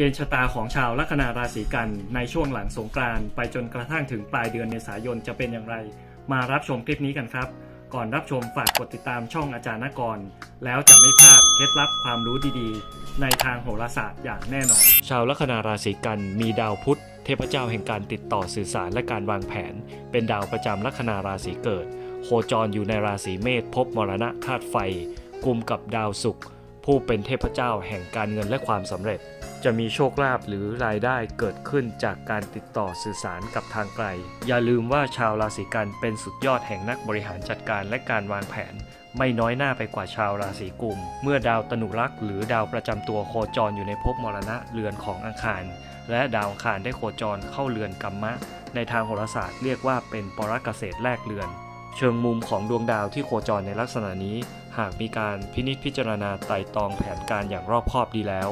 เกณฑ์ชะตาของชาวลัคนาราศีกันในช่วงหลังสงกรานต์ไปจนกระทั่งถึงปลายเดือนเมษายนจะเป็นอย่างไร มารับชมคลิปนี้กันครับ ก่อนรับชมฝากกดติดตามช่องอาจารย์นกร แล้วจะไม่พลาดเคล็ดลับความรู้ดีๆ ในทางโหราศาสตร์อย่างแน่นอน ชาวลัคนาราศีกันมีดาวพุธ เทพเจ้าแห่งการติดต่อสื่อสารและการวางแผน เป็นดาวประจำลัคนาราศีเกิด โคจรอยู่ในราศีเมษพบมรณะธาตุไฟกุมกับดาวศุกร์ ผู้เป็นเทพเจ้าแห่งการเงินและความสำเร็จ จะมีโชคลาภหรือรายได้เกิดขึ้นจากการติดต่อสื่อสารกับทางไกล อย่าลืมว่าชาวราศีกันเป็นสุดยอดแห่งนักบริหารจัดการและการวางแผน ไม่น้อยหน้าไปกว่าชาวราศีกุม เมื่อดาวตนุรักษ์หรือดาวประจำตัวโคจรอยู่ในภพมรณะเรือนของอังคาร และดาวอังคารได้โคจรเข้าเรือนกัมมะ ในทางโหราศาสตร์เรียกว่าเป็นปรกเกษตรแลกเรือนเชิงมุมของดวงดาวที่โคจรในลักษณะนี้ หากมีการพินิจพิจารณาไต่ตองแผนการอย่างรอบคอบดีแล้ว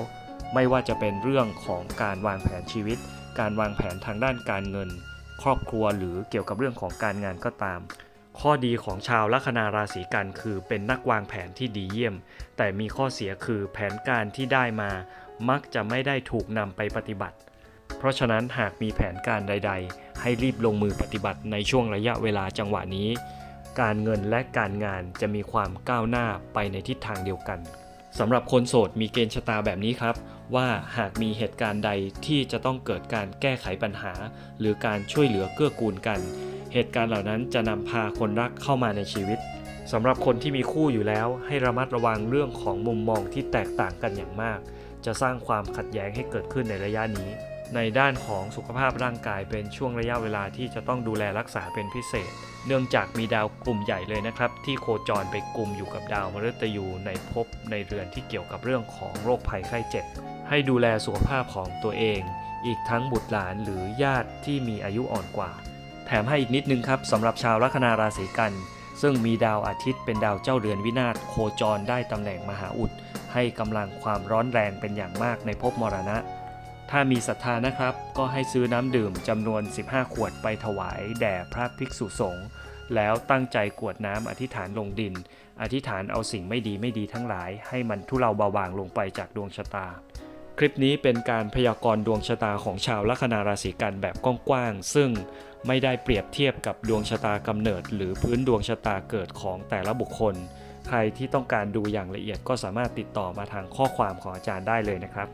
ไม่ว่าจะเป็นเรื่องของการวางแผนชีวิต การวางแผนทางด้านการเงิน ครอบครัวหรือเกี่ยวกับเรื่องของการงานก็ตาม ข้อดีของชาวลัคนาราศีกันคือเป็นนักวางแผนที่ดีเยี่ยม แต่มีข้อเสียคือแผนการที่ได้มา มักจะไม่ได้ถูกนำไปปฏิบัติ เพราะฉะนั้นหากมีแผนการใด ๆ ให้รีบลงมือปฏิบัติในช่วงระยะเวลาจังหวะนี้ การเงินและการงานจะมีความก้าวหน้าไปในทิศทางเดียวกันสำหรับคนโสดมีเกณฑ์ชะตาแบบนี้ครับ ว่าหากมีเหตุการณ์ใดที่จะต้องเกิดการแก้ไขปัญหา หรือการช่วยเหลือเกื้อกูลกัน เหตุการณ์เหล่านั้นจะนำพาคนรักเข้ามาในชีวิตสำหรับคนที่มีคู่อยู่แล้ว ให้ระมัดระวังเรื่องของมุมมองที่แตกต่างกันอย่างมาก จะสร้างความขัดแย้งให้เกิดขึ้นในระยะนี้ ในด้านของสุขภาพร่างกายเป็นช่วงระยะเวลาที่จะต้องดูแลรักษาเป็นพิเศษ เนื่องจากมีดาวกลุ่มใหญ่เลยนะครับ ที่โคจรไปกลุ่มอยู่กับดาวมฤตยูในภพในเรือนที่เกี่ยวกับเรื่องของโรคภัยไข้เจ็บ ให้ดูแลสุขภาพของตัวเอง อีกทั้งบุตรหลานหรือญาติที่มีอายุอ่อนกว่า แถมให้อีกนิดนึงครับสำหรับชาวลัคนาราศีกัน ซึ่งมีดาวอาทิตย์เป็นดาวเจ้าเรือนวินาศโคจรได้ตำแหน่งมหาอุดให้กำลังความร้อนแรงเป็นอย่างมากในภพมรณะ ถ้ามีศรัทธานะครับ ก็ให้ซื้อน้ำดื่มจำนวน 15 ขวดไปถวายแด่พระภิกษุสงฆ์แล้วตั้งใจกวดน้ำอธิษฐานลงดิน อธิษฐานเอาสิ่งไม่ดีไม่ดีทั้งหลาย ให้มันทุเลาเบาบางลงไปจากดวงชะตา คลิปนี้เป็นการพยากรณ์ดวงชะตาของชาวลัคนาราศีกันแบบกว้างๆซึ่งไม่ได้เปรียบเทียบกับดวงชะตากำเนิด หรือพื้นดวงชะตาเกิดของแต่ละบุคคล ใครที่ต้องการดูอย่างละเอียดก็สามารถติดต่อมาทางข้อความของอาจารย์ได้เลยนะครับ